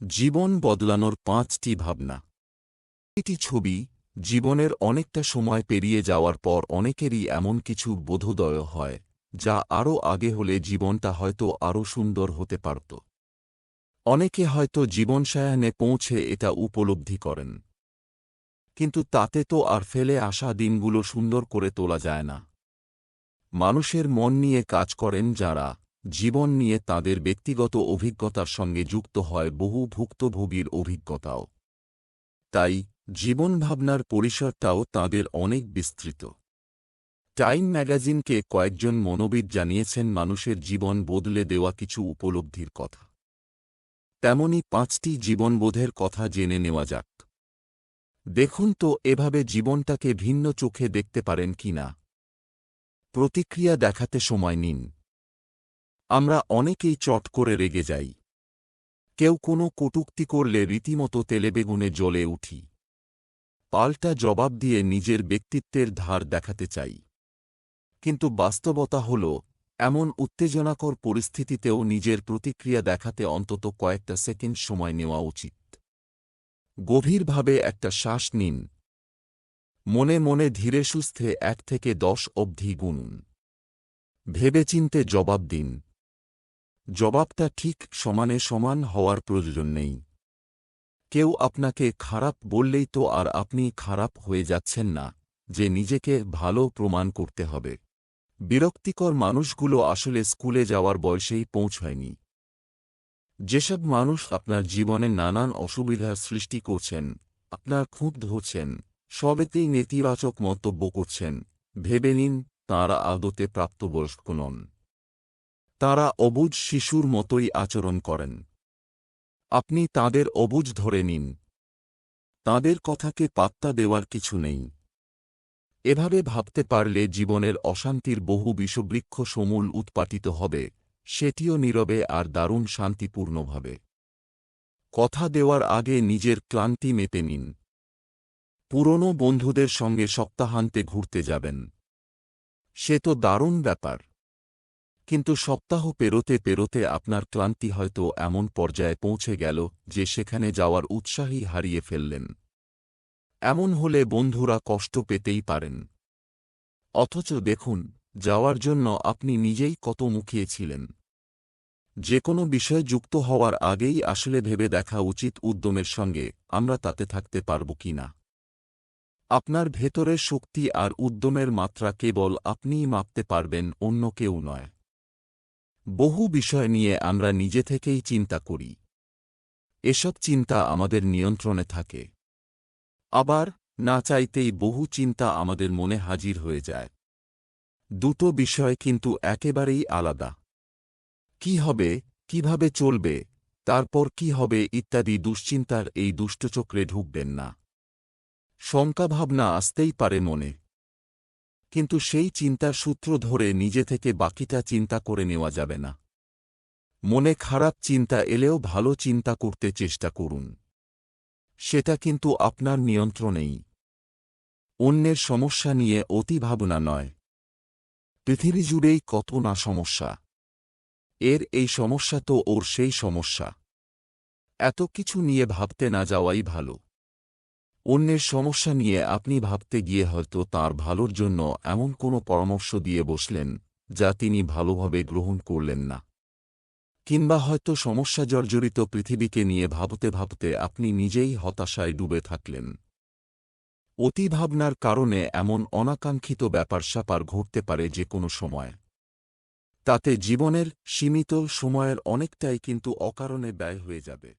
জীবন বদলানোর পাঁচটি ভাবনা। এটি ছবি জীবনের অনেকটা সময় পেরিয়ে যাওয়ার পর অনেকেরই এমন কিছু বোধোদয় হয়, যা আরও আগে হলে জীবনটা হয়তো আরও সুন্দর হতে পারত। অনেকে হয়তো জীবনসায়ানে পৌঁছে এটা উপলব্ধি করেন। কিন্তু তাতে তো আর ফেলে আসা দিনগুলো সুন্দর করে তোলা যায় না। মানুষের মন নিয়ে কাজ করেন যারা জীবন নিয়ে তাদের ব্যক্তিগত অভিজ্ঞতার সঙ্গে যুক্ত হয় বহু ভুক্তভোগীর অভিজ্ঞতাও। তাই জীবন ভাবনার পরিসরটাও তাদের অনেক বিস্তৃত। টাইম ম্যাগাজিনকে কয়েকজন মনোবিদ জানিয়েছেন মানুষের জীবন বদলে দেওয়া কিছু উপলব্ধির কথা। তেমনি পাঁচটি জীবনবোধের কথা জেনে নেওয়া যাক। দেখুন তো এভাবে জীবনটাকে ভিন্ন চোখে দেখতে পারেন কি না প্রতিক্রিয়া দেখাতে সময় নিন। আমরা অনেকেই চট করে রেগে যাই। কেউ কোনো কটুক্তি করলে রীতিমতো তেলেবেগুনে জ্বলে উঠি। পাল্টা জবাব দিয়ে নিজের ব্যক্তিত্বের ধার দেখাতে চাই। কিন্তু বাস্তবতা হল, এমন উত্তেজনাকর পরিস্থিতিতেও নিজের প্রতিক্রিয়া দেখাতে অন্তত কয়েকটা সেকেন্ড সময় নেওয়া উচিত। গভীরভাবে একটা শ্বাস নিন। মনে মনে ধীরে সুস্থে এক থেকে দশ অবধি গুনুন। ভেবেচিন্তে জবাব দিন। জবাবটা ঠিক সমানে সমান হওয়ার প্রয়োজন নেই। কেউ আপনাকে খারাপ বললেই তো আর আপনি খারাপ হয়ে যাচ্ছেন না, যে নিজেকে ভালো প্রমাণ করতে হবে। বিরক্তিকর মানুষগুলো আসলে স্কুলে যাওয়ার বয়সেই পৌঁছায়নি। যেসব মানুষ আপনার জীবনে নানান অসুবিধার সৃষ্টি করছেন, আপনার খুব ধরছেন, সবেতেই নেতিবাচক মন্তব্য করছেন, ভেবে নিন তাঁরা আদতে প্রাপ্তবয়স্ক নন। তারা অবুজ শিশুর মতোই আচরণ করেন। আপনি তাদের অবুজ ধরে নিন। তাদের কথাকে পাত্তা দেওয়ার কিছু নেই। এভাবে ভাবতে পারলে জীবনের অশান্তির বহু বিষবৃক্ষ সমূল উৎপাটিত হবে, সেটিও নীরবে আর দারুণ শান্তিপূর্ণভাবে। কথা দেওয়ার আগে নিজের ক্লান্তি মেপে নিন। পুরনো বন্ধুদের সঙ্গে সপ্তাহান্তে ঘুরতে যাবেন। সে তো দারুণ ব্যাপার। কিন্তু সপ্তাহ পেরোতে পেরোতে আপনার ক্লান্তি হয়তো এমন পর্যায়ে পৌঁছে গেল যে সেখানে যাওয়ার উৎসাহই হারিয়ে ফেললেন। এমন হলে বন্ধুরা কষ্ট পেতেই পারেন। অথচ দেখুন, যাওয়ার জন্য আপনি নিজেই কত মুখিয়েছিলেন যে কোনো বিষয়ে যুক্ত হওয়ার আগেই আসলে ভেবে দেখা উচিত উদ্যমের সঙ্গে আমরা তাতে থাকতে পারব কি না। আপনার ভেতরের শক্তি আর উদ্যমের মাত্রা কেবল আপনিই মাপতে পারবেন, অন্য কেউ নয়। বহু বিষয় নিয়ে আমরা নিজে থেকেই চিন্তা করি। এসব চিন্তা আমাদের নিয়ন্ত্রণে থাকে। আবার, না চাইতেই বহু চিন্তা আমাদের মনে হাজির হয়ে যায়। দুটো বিষয় কিন্তু একেবারেই আলাদা। কি হবে, কীভাবে চলবে, তারপর কি হবে ইত্যাদি দুশ্চিন্তার এই দুষ্টচক্রে ঢুকবেন না। শঙ্কাভাবনা আসতেই পারে মনে। কিন্তু সেই চিন্তার সূত্র ধরে নিজে থেকে বাকিটা চিন্তা করে নেওয়া যাবে না। মনে খারাপ চিন্তা এলেও ভালো চিন্তা করতে চেষ্টা করুন। সেটা কিন্তু আপনার নিয়ন্ত্রণেই। অন্যের সমস্যা নিয়ে অতি ভাবনা নয়। পৃথিবী জুড়েই কত না সমস্যা। এর এই সমস্যা তো ওর সেই সমস্যা। এত কিছু নিয়ে ভাবতে না যাওয়াই ভালো। অন্যের সমস্যা নিয়ে আপনি ভাবতে গিয়ে হয়তো তার ভালোর জন্য এমন কোনো পরামর্শ দিয়ে বসলেন, যা তিনি ভালোভাবে গ্রহণ করলেন না। কিংবা হয়তো সমস্যা জর্জরিত পৃথিবীকে নিয়ে ভাবতে ভাবতে আপনি নিজেই হতাশায় ডুবে থাকলেন। অতিভাবনার কারণে এমন অনাকাঙ্ক্ষিত ব্যাপার স্যাপার ঘটতে পারে যে কোনো সময়। তাতে জীবনের সীমিত সময়ের অনেকটাই কিন্তু অকারণে ব্যয় হয়ে যাবে।